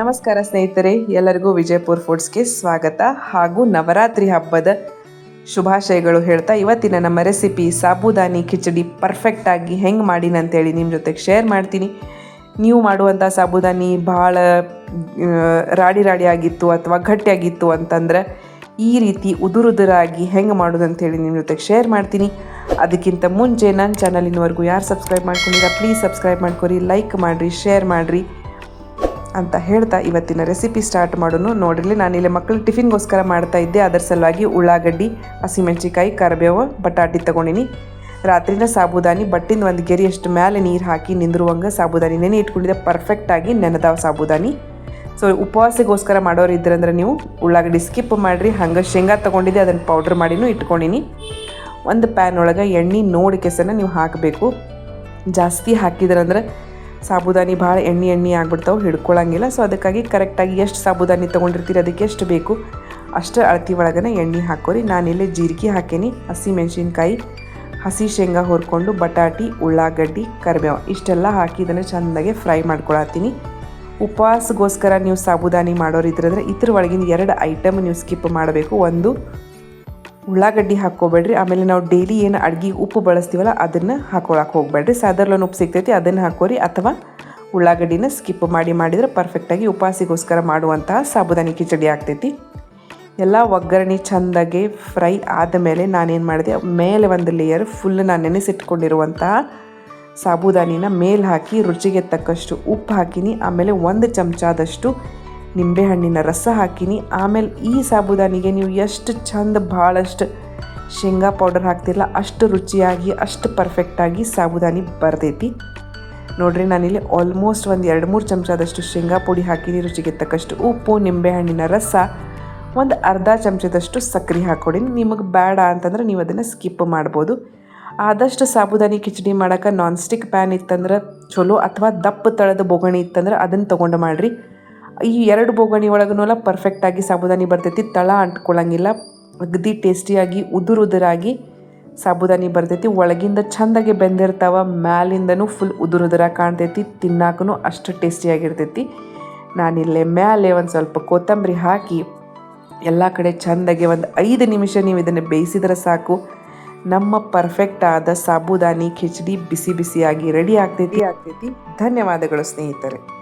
ನಮಸ್ಕಾರ ಸ್ನೇಹಿತರೆ, ಎಲ್ಲರಿಗೂ ವಿಜಯಪುರ್ ಫುಡ್ಸ್ಗೆ ಸ್ವಾಗತ. ಹಾಗೂ ನವರಾತ್ರಿ ಹಬ್ಬದ ಶುಭಾಶಯಗಳು ಹೇಳ್ತಾ ಇವತ್ತಿನ ನಮ್ಮ ರೆಸಿಪಿ ಸಾಬುದಾನಿ ಖಿಚಡಿ ಪರ್ಫೆಕ್ಟಾಗಿ ಹೆಂಗೆ ಮಾಡೀನಿ ಅಂತೇಳಿ ನಿಮ್ಮ ಜೊತೆಗೆ ಶೇರ್ ಮಾಡ್ತೀನಿ. ನೀವು ಮಾಡುವಂಥ ಸಾಬುದಾನಿ ಭಾಳ ರಾಡಿ ರಾಡಿ ಆಗಿತ್ತು ಅಥವಾ ಗಟ್ಟಿಯಾಗಿತ್ತು ಅಂತಂದ್ರೆ ಈ ರೀತಿ ಉದುರುದುರಾಗಿ ಹೆಂಗೆ ಮಾಡೋದು ಅಂತೇಳಿ ನಿಮ್ಮ ಜೊತೆಗೆ ಶೇರ್ ಮಾಡ್ತೀನಿ. ಅದಕ್ಕಿಂತ ಮುಂಚೆ ನನ್ನ ಚಾನಲಿನವರೆಗೂ ಯಾರು ಸಬ್ಸ್ಕ್ರೈಬ್ ಮಾಡ್ಕೊಂಡಿಲ್ಲ ಪ್ಲೀಸ್ ಸಬ್ಸ್ಕ್ರೈಬ್ ಮಾಡ್ಕೊರಿ ಲೈಕ್ ಮಾಡಿರಿ ಶೇರ್ ಮಾಡಿರಿ. ಅಂತ ಹೇಳ್ತಾ ಇವತ್ತಿನ ರೆಸಿಪಿ ಸ್ಟಾರ್ಟ್ ಮಾಡೋನು. ನೋಡಿರಲಿ ನಾನಿಲ್ಲಿ ಮಕ್ಕಳು ಟಿಫಿನ್ಗೋಸ್ಕರ ಮಾಡ್ತಾ ಇದ್ದೆ. ಅದರ ಸಲುವಾಗಿ ಉಳ್ಳಾಗಡ್ಡಿ ಹಸಿಮೆಣ್ಸಿಕಾಯಿ ಕರಿಬೇವು, ಬಟಾಟಿ ತೊಗೊಂಡಿನಿ. ರಾತ್ರಿನ ಸಾಬೂದಾನಿ, ಬಟ್ಟಿನ ಒಂದು ಗೆರಿಯಷ್ಟು ಮೇಲೆ ನೀರು ಹಾಕಿ ನಿಂದಿರುವಂಗೆ ಸಾಬೂದಾನಿ ನೆನೆ ಇಟ್ಕೊಂಡಿದ್ದೆ. ಪರ್ಫೆಕ್ಟಾಗಿ ನೆನೆದಾವ ಸಾಬೂದಾನಿ. ಸೊ ಉಪವಾಸಗೋಸ್ಕರ ಮಾಡೋರು ಇದ್ರಂದ್ರೆ ನೀವು ಉಳ್ಳಾಗಡ್ಡಿ ಸ್ಕಿಪ್ ಮಾಡಿರಿ. ಹಂಗೆ ಶೇಂಗಾ ತೊಗೊಂಡಿದ್ದೆ ಅದನ್ನು ಪೌಡ್ರ್ ಮಾಡಿನೂ ಇಟ್ಕೊಂಡಿನಿ. ಒಂದು ಪ್ಯಾನ್ ಒಳಗೆ ಎಣ್ಣೆ, ನೋಡಿ ಕೆಸನ ನೀವು ಹಾಕಬೇಕು. ಜಾಸ್ತಿ ಹಾಕಿದ್ರಂದ್ರೆ ಸಾಬೂದಾನಿ ಭಾಳ ಎಣ್ಣೆ ಎಣ್ಣೆ ಆಗ್ಬಿಡ್ತಾವೆ ಹಿಡ್ಕೊಳ್ಳೋಂಗಿಲ್ಲ ಸೊ ಅದಕ್ಕಾಗಿ ಕರೆಕ್ಟಾಗಿ ಎಷ್ಟು ಸಾಬುದಾನಿ ತೊಗೊಂಡಿರ್ತೀರಿ, ಅದಕ್ಕೆ ಎಷ್ಟು ಬೇಕು? ಅಷ್ಟು ಅಳತಿ ಒಳಗನೆ ಎಣ್ಣೆ ಹಾಕೋರಿ. ನಾನಿಲ್ಲಿ ಜೀರಿಗೆ ಹಾಕೇನಿ ಹಸಿ ಮೆಣಸಿನ್ಕಾಯಿ ಹಸಿ ಶೇಂಗಾ ಹುರ್ಕೊಂಡು, ಬಟಾಟಿ, ಉಳ್ಳಾಗಡ್ಡಿ, ಕರಿಬೇವು, ಇಷ್ಟೆಲ್ಲ ಹಾಕಿ ಇದನ್ನು ಚೆಂದಾಗೆ ಫ್ರೈ ಮಾಡ್ಕೊಳತ್ತೀನಿ. ಉಪವಾಸಗೋಸ್ಕರ ನೀವು ಸಾಬುದಾನಿ ಮಾಡೋರು ಇದ್ರಂದ್ರೆ ಇದ್ರ ಒಳಗಿನ ಎರಡು ಐಟಮ್ ನೀವು ಸ್ಕಿಪ್ ಮಾಡಬೇಕು. ಒಂದು ಉಳ್ಳಾಗಡ್ಡಿ ಹಾಕ್ಕೋಬೇಡ್ರಿ. ಆಮೇಲೆ ನಾವು ಡೈಲಿ ಏನು ಅಡ್ಗೆ ಉಪ್ಪು ಬಳಸ್ತೀವಲ್ಲ, ಅದನ್ನು ಹಾಕೊಳಕ್ಕೆ ಹೋಗ್ಬೇಡ್ರಿ. ಸಾಧಾರಣ ಉಪ್ಪು ಸಿಗ್ತೈತಿ, ಅದನ್ನು ಹಾಕೋರಿ ಅಥವಾ ಉಳ್ಳಾಗಡ್ಡಿನ ಸ್ಕಿಪ್ ಮಾಡಿ ಮಾಡಿದರೆ ಪರ್ಫೆಕ್ಟಾಗಿ ಉಪವಾಸಿಗೋಸ್ಕರ ಮಾಡುವಂತಹ ಸಾಬುದಾನಿ ಕಿಚಡಿ ಆಗ್ತೈತಿ. ಎಲ್ಲ ಒಗ್ಗರಣೆ ಚೆಂದಾಗಿ ಫ್ರೈ ಆದಮೇಲೆ ನಾನೇನು ಮಾಡಿದೆ, ಮೇಲೆ ಒಂದು ಲೇಯರ್ ಫುಲ್ ನಾನು ನೆನೆಸಿಟ್ಕೊಂಡಿರುವಂತಹ ಸಾಬುದಾನಿನ ಮೇಲೆ ಹಾಕಿ ರುಚಿಗೆ ತಕ್ಕಷ್ಟು ಉಪ್ಪು ಹಾಕಿನಿ. ಆಮೇಲೆ ಒಂದು ಚಮಚದಷ್ಟು ನಿಂಬೆಹಣ್ಣಿನ ರಸ ಹಾಕಿನಿ. ಆಮೇಲೆ ಈ ಸಾಬುದಾನಿಗೆ ನೀವು ಎಷ್ಟು ಚಂದ ಭಾಳಷ್ಟು ಶೇಂಗಾ ಪೌಡರ್ ಹಾಕ್ತಿಲ್ಲ ಅಷ್ಟು ರುಚಿಯಾಗಿ, ಅಷ್ಟು ಪರ್ಫೆಕ್ಟಾಗಿ ಸಾಬುದಾನಿ ಬರ್ತೈತಿ ನೋಡ್ರಿ, ನಾನಿಲ್ಲಿ ಆಲ್ಮೋಸ್ಟ್ ಒಂದು ಎರಡು ಮೂರು ಚಮಚದಷ್ಟು ಶೇಂಗಾ ಪುಡಿ ಹಾಕಿನಿ. ರುಚಿಗೆ ತಕ್ಕಷ್ಟು ಉಪ್ಪು ನಿಂಬೆಹಣ್ಣಿನ ರಸ, ಒಂದು ಅರ್ಧ ಚಮಚದಷ್ಟು ಸಕ್ಕರೆ ಹಾಕ್ಕೊಡಿನಿ ನಿಮಗೆ ಬೇಡ ಅಂತಂದ್ರೆ ನೀವು ಅದನ್ನು ಸ್ಕಿಪ್ ಮಾಡ್ಬೋದು. ಆದಷ್ಟು ಸಾಬುದಾನಿ ಕಿಚಡಿ ಮಾಡೋಕೆ ನಾನ್ ಸ್ಟಿಕ್ ಪ್ಯಾನ್ ಇತ್ತಂದ್ರೆ ಚಲೋ, ಅಥವಾ ದಪ್ಪ ತಳದ ಬೊಗಣಿ ಇತ್ತಂದ್ರೆ ಅದನ್ನು ತೊಗೊಂಡು ಮಾಡಿರಿ. ಈ ಎರಡು ಬೋಗಣಿ ಒಳಗೂ ಪರ್ಫೆಕ್ಟಾಗಿ ಸಾಬುದಾನಿ ಬರ್ತೈತಿ. ತಳ ಅಂಟ್ಕೊಳ್ಳಂಗಿಲ್ಲ ಅಗದಿ ಟೇಸ್ಟಿಯಾಗಿ ಉದುರು ಉದುರಾಗಿ ಸಾಬುದಾನಿ ಬರ್ತೈತಿ. ಒಳಗಿಂದ ಚೆಂದಾಗಿ ಬೆಂದಿರ್ತಾವ, ಮ್ಯಾಲಿಂದನೂ ಫುಲ್ ಉದುರುದುರ ಕಾಣ್ತೈತಿ. ತಿನ್ನಾಕೂ ಅಷ್ಟು ಟೇಸ್ಟಿಯಾಗಿರ್ತೈತಿ ನಾನಿಲ್ಲೇ ಮ್ಯಾಲೆ ಒಂದು ಸ್ವಲ್ಪ ಕೊತ್ತಂಬರಿ ಹಾಕಿ, ಎಲ್ಲ ಕಡೆ ಚೆಂದಾಗಿ ಒಂದು ಐದು ನಿಮಿಷ ನೀವು ಇದನ್ನು ಬೇಯಿಸಿದ್ರೆ ಸಾಕು. ನಮ್ಮ ಪರ್ಫೆಕ್ಟ್ ಆದ ಸಾಬುದಾನಿ, ಖಿಚಡಿ ಬಿಸಿ ಬಿಸಿಯಾಗಿ ರೆಡಿ ಆಗ್ತೈತಿ. ಆಗ್ತೈತಿ. ಧನ್ಯವಾದಗಳು ಸ್ನೇಹಿತರೆ.